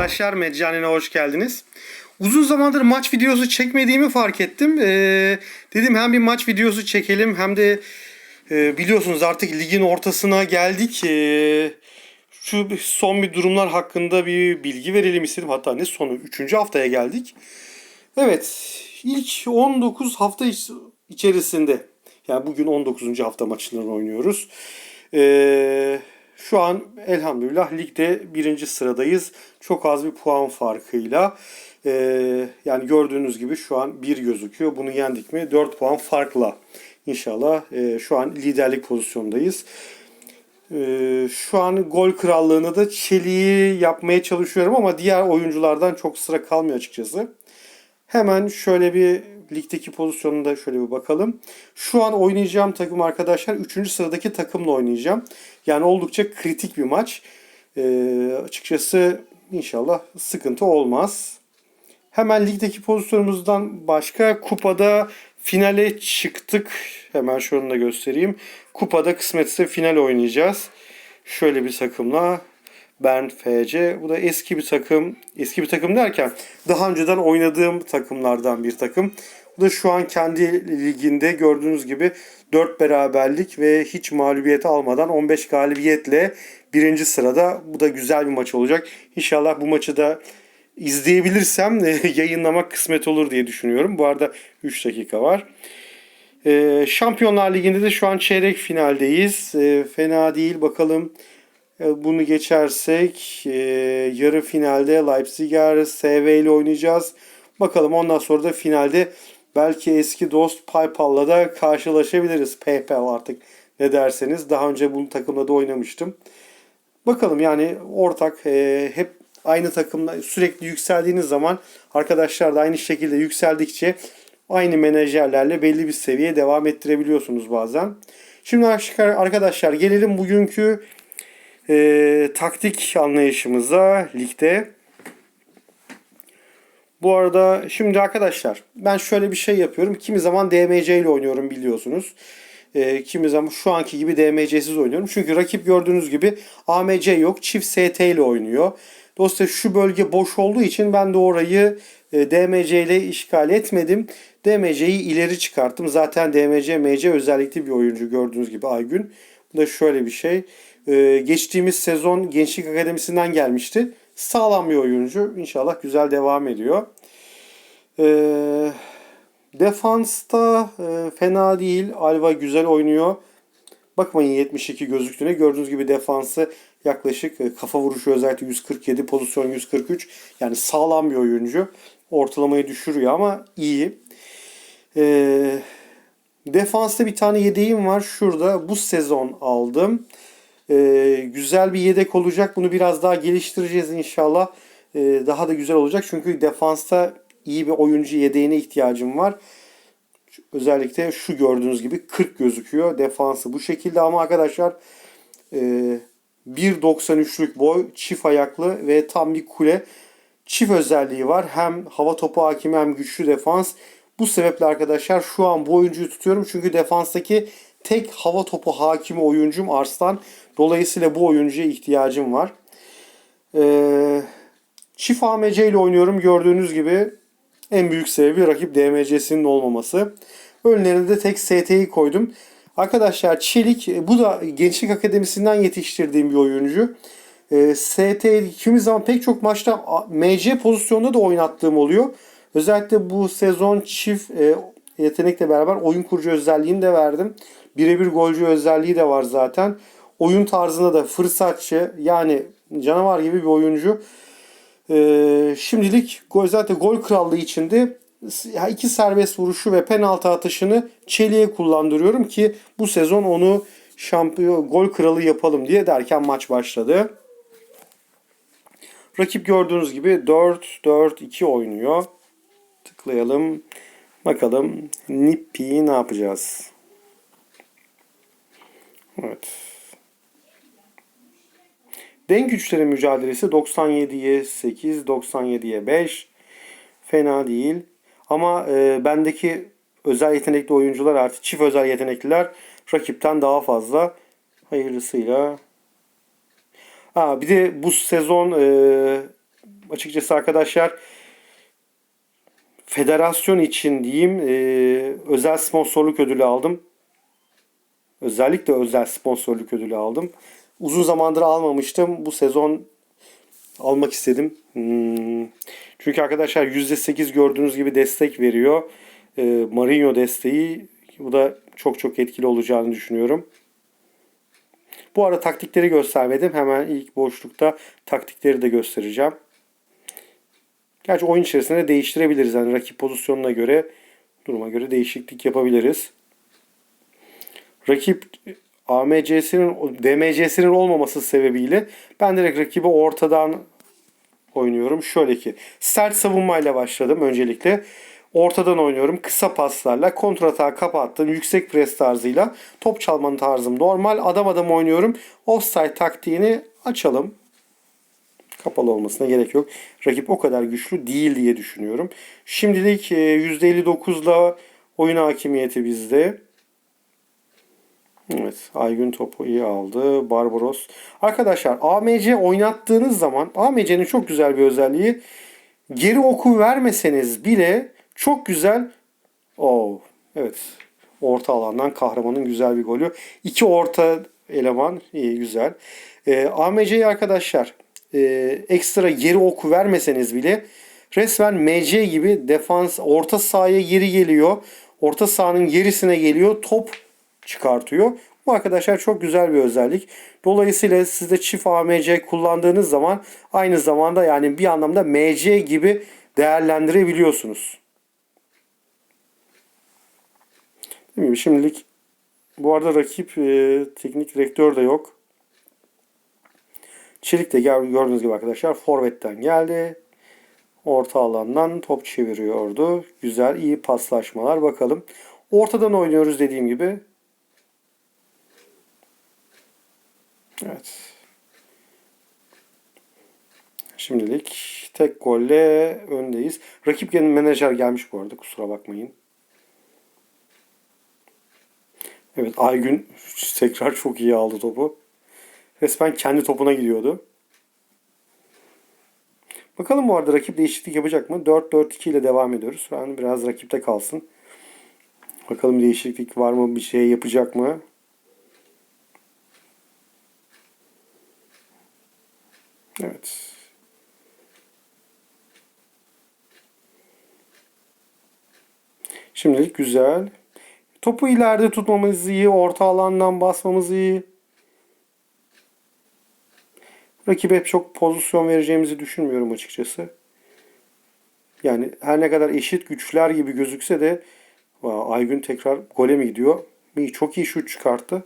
arkadaşlar. Meccanine hoş geldiniz. Uzun zamandır maç videosu çekmediğimi fark ettim. Ee, dedim hem bir maç videosu çekelim hem de e, biliyorsunuz artık ligin ortasına geldik. Ee, şu son bir durumlar hakkında bir bilgi verelim istedim. Hatta ne sonu? 3. haftaya geldik. Evet ilk 19 hafta iç- içerisinde yani bugün 19. hafta maçlarını oynuyoruz. Ee, şu an elhamdülillah ligde birinci sıradayız. Çok az bir puan farkıyla. Ee, yani gördüğünüz gibi şu an bir gözüküyor. Bunu yendik mi 4 puan farkla. İnşallah e, şu an liderlik pozisyondayız. Ee, şu an gol krallığını da Çelik'i yapmaya çalışıyorum ama diğer oyunculardan çok sıra kalmıyor açıkçası. Hemen şöyle bir ligdeki pozisyonunda şöyle bir bakalım. Şu an oynayacağım takım arkadaşlar 3. sıradaki takımla oynayacağım. Yani oldukça kritik bir maç. Ee, açıkçası inşallah sıkıntı olmaz. Hemen ligdeki pozisyonumuzdan başka kupada finale çıktık. Hemen şunu da göstereyim. Kupada kısmetse final oynayacağız. Şöyle bir takımla Bern FC. Bu da eski bir takım. Eski bir takım derken daha önceden oynadığım takımlardan bir takım. Bu da şu an kendi liginde gördüğünüz gibi 4 beraberlik ve hiç mağlubiyet almadan 15 galibiyetle birinci sırada. Bu da güzel bir maç olacak. İnşallah bu maçı da izleyebilirsem yayınlamak kısmet olur diye düşünüyorum. Bu arada 3 dakika var. Ee, Şampiyonlar Ligi'nde de şu an çeyrek finaldeyiz. Ee, fena değil. Bakalım e, bunu geçersek e, yarı finalde Leipziger SV ile oynayacağız. Bakalım ondan sonra da finalde belki eski dost PayPal'la da karşılaşabiliriz. PayPal artık ne derseniz. Daha önce bu takımla da oynamıştım. Bakalım yani ortak e, hep aynı takımla sürekli yükseldiğiniz zaman arkadaşlar da aynı şekilde yükseldikçe aynı menajerlerle belli bir seviyeye devam ettirebiliyorsunuz bazen. Şimdi arkadaşlar gelelim bugünkü e, taktik anlayışımıza ligde. Bu arada şimdi arkadaşlar ben şöyle bir şey yapıyorum. Kimi zaman DMC ile oynuyorum biliyorsunuz. E, kimi zaman şu anki gibi DMC'siz oynuyorum. Çünkü rakip gördüğünüz gibi AMC yok. Çift ST ile oynuyor. Dolayısıyla şu bölge boş olduğu için ben de orayı e, DMC ile işgal etmedim. DMC'yi ileri çıkarttım. Zaten DMC, MC özellikli bir oyuncu gördüğünüz gibi Aygün. Bu da şöyle bir şey. E, geçtiğimiz sezon Gençlik Akademisi'nden gelmişti. Sağlam bir oyuncu. İnşallah güzel devam ediyor. Eee Defansta e, fena değil. Alva güzel oynuyor. Bakmayın 72 gözüktüğüne. Gördüğünüz gibi defansı yaklaşık e, kafa vuruşu özellikle 147, pozisyon 143. Yani sağlam bir oyuncu. Ortalamayı düşürüyor ama iyi. E, defansta bir tane yedeğim var. Şurada bu sezon aldım. E, güzel bir yedek olacak. Bunu biraz daha geliştireceğiz inşallah. E, daha da güzel olacak. Çünkü defansta iyi bir oyuncu yedeğine ihtiyacım var. Özellikle şu gördüğünüz gibi 40 gözüküyor. Defansı bu şekilde ama arkadaşlar e, 1.93'lük boy, çift ayaklı ve tam bir kule. Çift özelliği var. Hem hava topu hakimi hem güçlü defans. Bu sebeple arkadaşlar şu an bu oyuncuyu tutuyorum. Çünkü defanstaki tek hava topu hakimi oyuncum Arslan. Dolayısıyla bu oyuncuya ihtiyacım var. Ee, çift AMC ile oynuyorum. Gördüğünüz gibi en büyük sebebi rakip DMC'sinin olmaması. Önlerine de tek ST'yi koydum. Arkadaşlar Çelik bu da Gençlik Akademisi'nden yetiştirdiğim bir oyuncu. E, ST kimi zaman pek çok maçta MC pozisyonunda da oynattığım oluyor. Özellikle bu sezon çift e, yetenekle beraber oyun kurucu özelliğini de verdim. Birebir golcü özelliği de var zaten. Oyun tarzında da fırsatçı yani canavar gibi bir oyuncu. Ee, şimdilik gol zaten gol krallığı içinde iki serbest vuruşu ve penaltı atışını Çelik'e kullandırıyorum ki bu sezon onu şampiyon gol kralı yapalım diye derken maç başladı. Rakip gördüğünüz gibi 4-4-2 oynuyor. Tıklayalım. Bakalım Nippi'yi ne yapacağız? Evet. Denk güçlerin mücadelesi 97'ye 8, 97'ye 5. Fena değil. Ama e, bendeki özel yetenekli oyuncular artık çift özel yetenekliler rakipten daha fazla. Hayırlısıyla. Aa, bir de bu sezon e, açıkçası arkadaşlar federasyon için diyeyim e, özel sponsorluk ödülü aldım. Özellikle özel sponsorluk ödülü aldım. Uzun zamandır almamıştım. Bu sezon almak istedim. Hmm. Çünkü arkadaşlar %8 gördüğünüz gibi destek veriyor. E, Marinho desteği. Bu da çok çok etkili olacağını düşünüyorum. Bu arada taktikleri göstermedim. Hemen ilk boşlukta taktikleri de göstereceğim. Gerçi oyun içerisinde değiştirebiliriz. Yani rakip pozisyonuna göre duruma göre değişiklik yapabiliriz. Rakip AMC'sinin DMC'sinin olmaması sebebiyle ben direkt rakibi ortadan oynuyorum. Şöyle ki sert savunmayla başladım öncelikle. Ortadan oynuyorum. Kısa paslarla kontratağı kapattım. Yüksek pres tarzıyla top çalmanın tarzım normal. Adam adam oynuyorum. Offside taktiğini açalım. Kapalı olmasına gerek yok. Rakip o kadar güçlü değil diye düşünüyorum. Şimdilik %59'la oyun hakimiyeti bizde. Evet. Aygün topu iyi aldı. Barbaros. Arkadaşlar AMC oynattığınız zaman AMC'nin çok güzel bir özelliği geri oku vermeseniz bile çok güzel o evet orta alandan kahramanın güzel bir golü. İki orta eleman iyi güzel. E, AMC'yi arkadaşlar e, ekstra geri oku vermeseniz bile resmen MC gibi defans orta sahaya geri geliyor. Orta sahanın gerisine geliyor. Top çıkartıyor. Bu arkadaşlar çok güzel bir özellik. Dolayısıyla siz de çift AMC kullandığınız zaman aynı zamanda yani bir anlamda MC gibi değerlendirebiliyorsunuz. Mi? Şimdilik bu arada rakip e, teknik direktör de yok. Çelik de gel- gördüğünüz gibi arkadaşlar forvetten geldi. Orta alandan top çeviriyordu. Güzel, iyi paslaşmalar. Bakalım. Ortadan oynuyoruz dediğim gibi. Evet. Şimdilik tek golle öndeyiz. Rakip gene menajer gelmiş bu arada. Kusura bakmayın. Evet Aygün tekrar çok iyi aldı topu. Resmen kendi topuna gidiyordu. Bakalım bu arada rakip değişiklik yapacak mı? 4-4-2 ile devam ediyoruz. An biraz rakipte kalsın. Bakalım değişiklik var mı? Bir şey yapacak mı? Evet. Şimdilik güzel. Topu ileride tutmamız iyi. Orta alandan basmamız iyi. Rakibe hep çok pozisyon vereceğimizi düşünmüyorum açıkçası. Yani her ne kadar eşit güçler gibi gözükse de Aygün tekrar gole mi gidiyor? İyi, Çok iyi şut çıkarttı.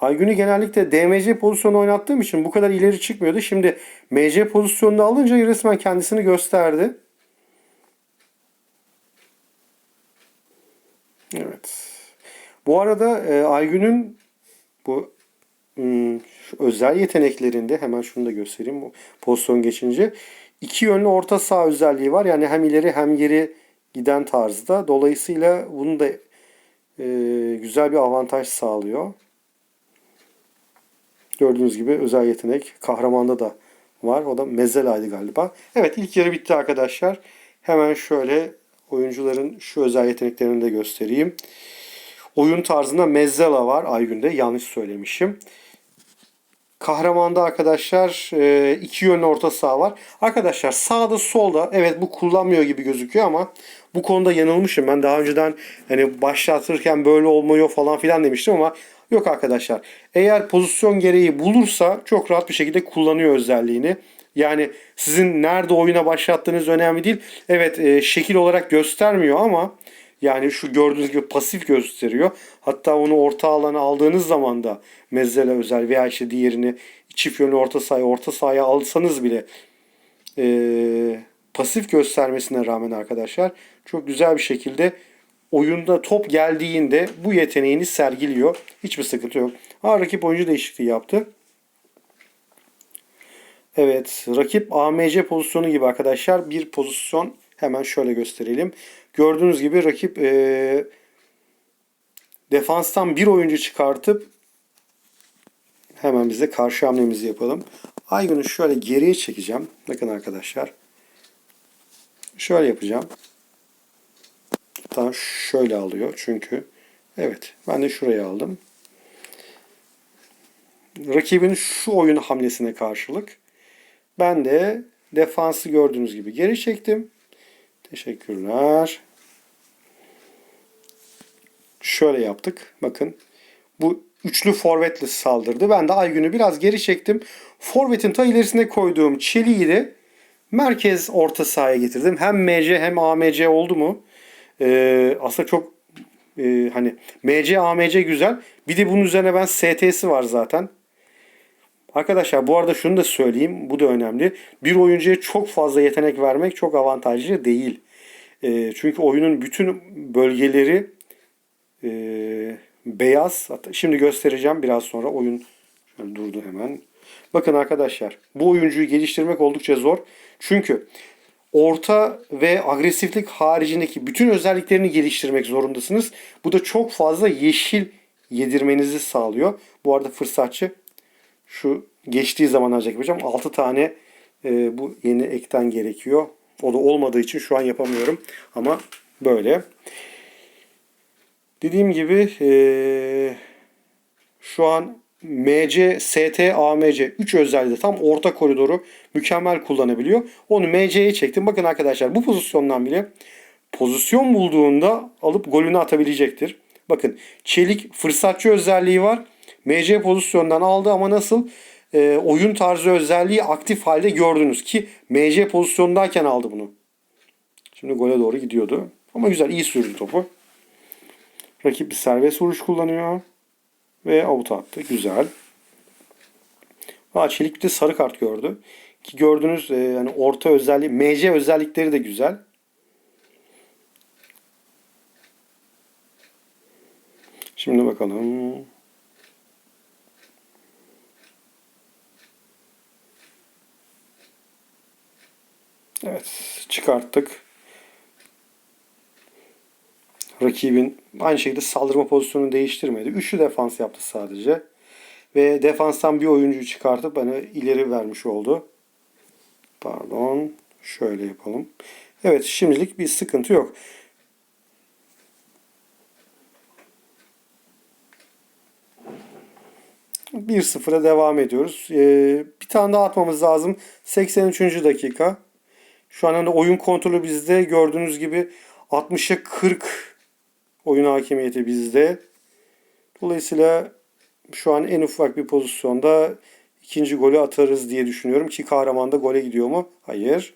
Aygün'ü genellikle DMC pozisyonu oynattığım için bu kadar ileri çıkmıyordu. Şimdi MC pozisyonunu alınca resmen kendisini gösterdi. Evet. Bu arada e, Aygün'ün bu hmm, şu özel yeteneklerinde hemen şunu da göstereyim bu pozisyon geçince iki yönlü orta saha özelliği var. Yani hem ileri hem geri giden tarzda. Dolayısıyla bunu da e, güzel bir avantaj sağlıyor. Gördüğünüz gibi özel yetenek kahramanda da var. O da Mezzela'ydı galiba. Evet ilk yarı bitti arkadaşlar. Hemen şöyle oyuncuların şu özel yeteneklerini de göstereyim. Oyun tarzında Mezzela var Aygün'de. Yanlış söylemişim. Kahramanda arkadaşlar e, iki yönlü orta saha var. Arkadaşlar sağda solda evet bu kullanmıyor gibi gözüküyor ama bu konuda yanılmışım. Ben daha önceden hani başlatırken böyle olmuyor falan filan demiştim ama yok arkadaşlar. Eğer pozisyon gereği bulursa çok rahat bir şekilde kullanıyor özelliğini. Yani sizin nerede oyuna başlattığınız önemli değil. Evet e, şekil olarak göstermiyor ama yani şu gördüğünüz gibi pasif gösteriyor. Hatta onu orta alana aldığınız zaman da mezzele özel veya işte diğerini çift yönlü orta sahaya orta sahaya alsanız bile e, pasif göstermesine rağmen arkadaşlar çok güzel bir şekilde oyunda top geldiğinde bu yeteneğini sergiliyor. Hiçbir sıkıntı yok. Ha rakip oyuncu değişikliği yaptı. Evet, rakip AMC pozisyonu gibi arkadaşlar bir pozisyon hemen şöyle gösterelim. Gördüğünüz gibi rakip e, defanstan bir oyuncu çıkartıp hemen bize karşı hamlemizi yapalım. Aygün'ü şöyle geriye çekeceğim. Bakın arkadaşlar. Şöyle yapacağım. Hatta şöyle alıyor çünkü. Evet ben de şuraya aldım. Rakibin şu oyun hamlesine karşılık ben de defansı gördüğünüz gibi geri çektim. Teşekkürler. Şöyle yaptık. Bakın. Bu üçlü forvetle saldırdı. Ben de Aygün'ü biraz geri çektim. Forvetin ta ilerisine koyduğum çeliği de merkez orta sahaya getirdim. Hem MC hem AMC oldu mu? Ee, aslında çok e, hani MC AMC güzel. Bir de bunun üzerine ben ST'si var zaten. Arkadaşlar bu arada şunu da söyleyeyim. Bu da önemli. Bir oyuncuya çok fazla yetenek vermek çok avantajlı değil. E, çünkü oyunun bütün bölgeleri e, beyaz. Şimdi göstereceğim biraz sonra. Oyun şöyle durdu hemen. Bakın arkadaşlar bu oyuncuyu geliştirmek oldukça zor. Çünkü orta ve agresiflik haricindeki bütün özelliklerini geliştirmek zorundasınız. Bu da çok fazla yeşil yedirmenizi sağlıyor. Bu arada fırsatçı şu geçtiği zaman ancak yapacağım. 6 tane e, bu yeni ekten gerekiyor. O da olmadığı için şu an yapamıyorum. Ama böyle. Dediğim gibi e, şu an MC, ST, AMC 3 özelliği tam orta koridoru mükemmel kullanabiliyor. Onu MC'ye çektim. Bakın arkadaşlar bu pozisyondan bile pozisyon bulduğunda alıp golünü atabilecektir. Bakın çelik fırsatçı özelliği var. MC pozisyondan aldı ama nasıl? E, oyun tarzı özelliği aktif halde gördünüz ki MC pozisyondayken aldı bunu. Şimdi gole doğru gidiyordu. Ama güzel iyi sürdü topu. Rakip bir serbest vuruş kullanıyor. Ve avuta attı. Güzel. Aa, Çelik sarı kart gördü. Ki gördüğünüz e, yani orta özelliği, MC özellikleri de güzel. Şimdi bakalım. Evet çıkarttık. Rakibin aynı şekilde saldırma pozisyonunu değiştirmedi. Üçlü defans yaptı sadece. Ve defanstan bir oyuncuyu çıkartıp bana ileri vermiş oldu. Pardon. Şöyle yapalım. Evet şimdilik bir sıkıntı yok. Bir sıfıra devam ediyoruz. Ee, bir tane daha atmamız lazım. 83. dakika. Şu anda oyun kontrolü bizde. Gördüğünüz gibi 60'a 40 oyun hakimiyeti bizde. Dolayısıyla şu an en ufak bir pozisyonda ikinci golü atarız diye düşünüyorum ki kahraman da gole gidiyor mu? Hayır.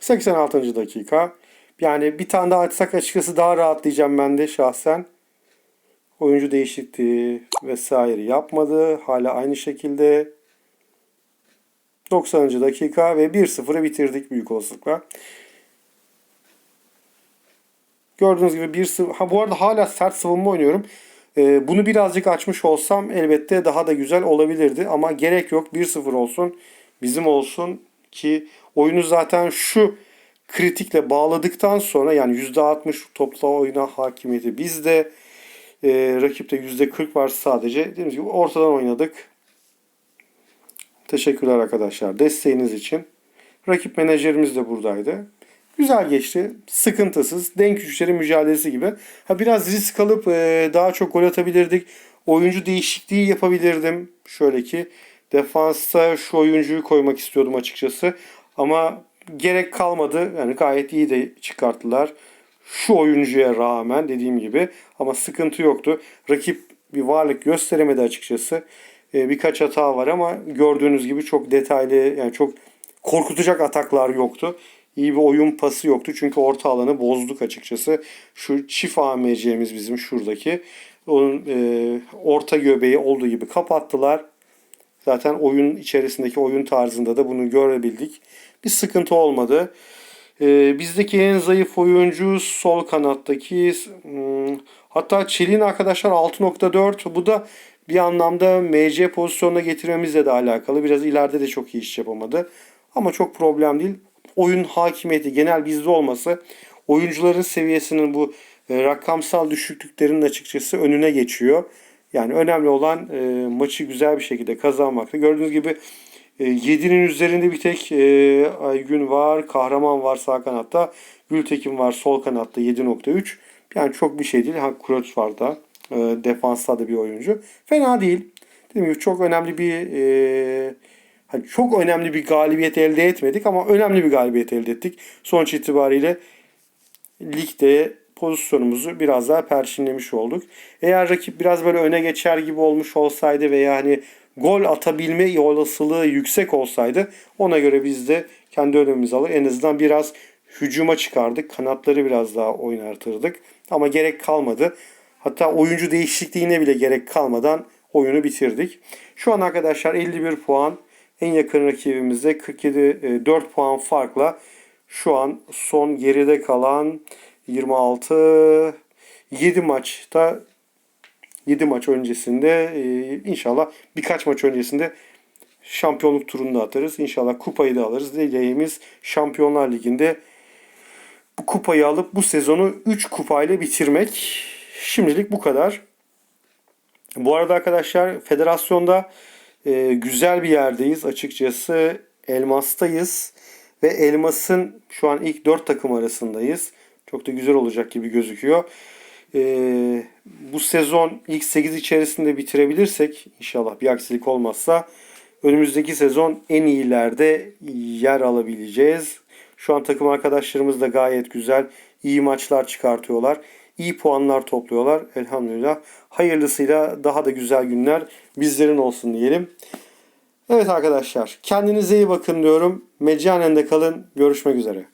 86. dakika. Yani bir tane daha atsak açıkçası daha rahatlayacağım ben de şahsen. Oyuncu değişikliği vesaire yapmadı. Hala aynı şekilde. 90. dakika ve 1-0'ı bitirdik büyük olasılıkla. Gördüğünüz gibi 1-0. Ha bu arada hala sert savunma oynuyorum. Ee, bunu birazcık açmış olsam elbette daha da güzel olabilirdi. Ama gerek yok. 1-0 olsun. Bizim olsun ki oyunu zaten şu kritikle bağladıktan sonra yani %60 topla oyuna hakimiyeti bizde. E, rakipte %40 var sadece. Dediğimiz gibi ortadan oynadık. Teşekkürler arkadaşlar desteğiniz için. Rakip menajerimiz de buradaydı. Güzel geçti. Sıkıntısız. Denk güçleri mücadelesi gibi. Ha biraz risk alıp e, daha çok gol atabilirdik. Oyuncu değişikliği yapabilirdim. Şöyle ki defansta şu oyuncuyu koymak istiyordum açıkçası. Ama gerek kalmadı. Yani gayet iyi de çıkarttılar. Şu oyuncuya rağmen dediğim gibi ama sıkıntı yoktu. Rakip bir varlık gösteremedi açıkçası. Ee, birkaç hata var ama gördüğünüz gibi çok detaylı yani çok korkutacak ataklar yoktu. İyi bir oyun pası yoktu çünkü orta alanı bozduk açıkçası. Şu çift AMC'miz bizim şuradaki. Onun e, orta göbeği olduğu gibi kapattılar. Zaten oyun içerisindeki oyun tarzında da bunu görebildik. Bir sıkıntı olmadı. E, bizdeki en zayıf oyuncu sol kanattaki hmm, hatta Çelin arkadaşlar 6.4 bu da bir anlamda MC pozisyonuna getirmemizle de alakalı. Biraz ileride de çok iyi iş yapamadı. Ama çok problem değil. Oyun hakimiyeti genel bizde olması oyuncuların seviyesinin bu e, rakamsal düşüklüklerinin açıkçası önüne geçiyor. Yani önemli olan e, maçı güzel bir şekilde kazanmaktı. Gördüğünüz gibi e, 7'nin üzerinde bir tek e, Aygün var, Kahraman var sağ kanatta, Gültekin var sol kanatta 7.3. Yani çok bir şey değil. Ha Kroos var da e, defansta da bir oyuncu. Fena değil. Dediğim gibi çok önemli bir e, hani çok önemli bir galibiyet elde etmedik ama önemli bir galibiyet elde ettik. Sonuç itibariyle ligde pozisyonumuzu biraz daha perçinlemiş olduk. Eğer rakip biraz böyle öne geçer gibi olmuş olsaydı veya hani gol atabilme olasılığı yüksek olsaydı ona göre biz de kendi önlemimizi alır. En azından biraz hücuma çıkardık. Kanatları biraz daha oynatırdık. Ama gerek kalmadı. Hatta oyuncu değişikliğine bile gerek kalmadan oyunu bitirdik. Şu an arkadaşlar 51 puan. En yakın rakibimizde 47 e, 4 puan farkla şu an son geride kalan 26 7 maçta 7 maç öncesinde e, inşallah birkaç maç öncesinde şampiyonluk turunu da atarız. İnşallah kupayı da alırız. Dileğimiz Şampiyonlar Ligi'nde bu kupayı alıp bu sezonu 3 kupayla bitirmek. Şimdilik bu kadar. Bu arada arkadaşlar federasyonda e, güzel bir yerdeyiz açıkçası. Elmas'tayız ve Elmas'ın şu an ilk 4 takım arasındayız. Çok da güzel olacak gibi gözüküyor. E, bu sezon ilk 8 içerisinde bitirebilirsek inşallah bir aksilik olmazsa önümüzdeki sezon en iyilerde yer alabileceğiz. Şu an takım arkadaşlarımız da gayet güzel. iyi maçlar çıkartıyorlar. İyi puanlar topluyorlar. Elhamdülillah. Hayırlısıyla daha da güzel günler bizlerin olsun diyelim. Evet arkadaşlar kendinize iyi bakın diyorum. Meccanen de kalın. Görüşmek üzere.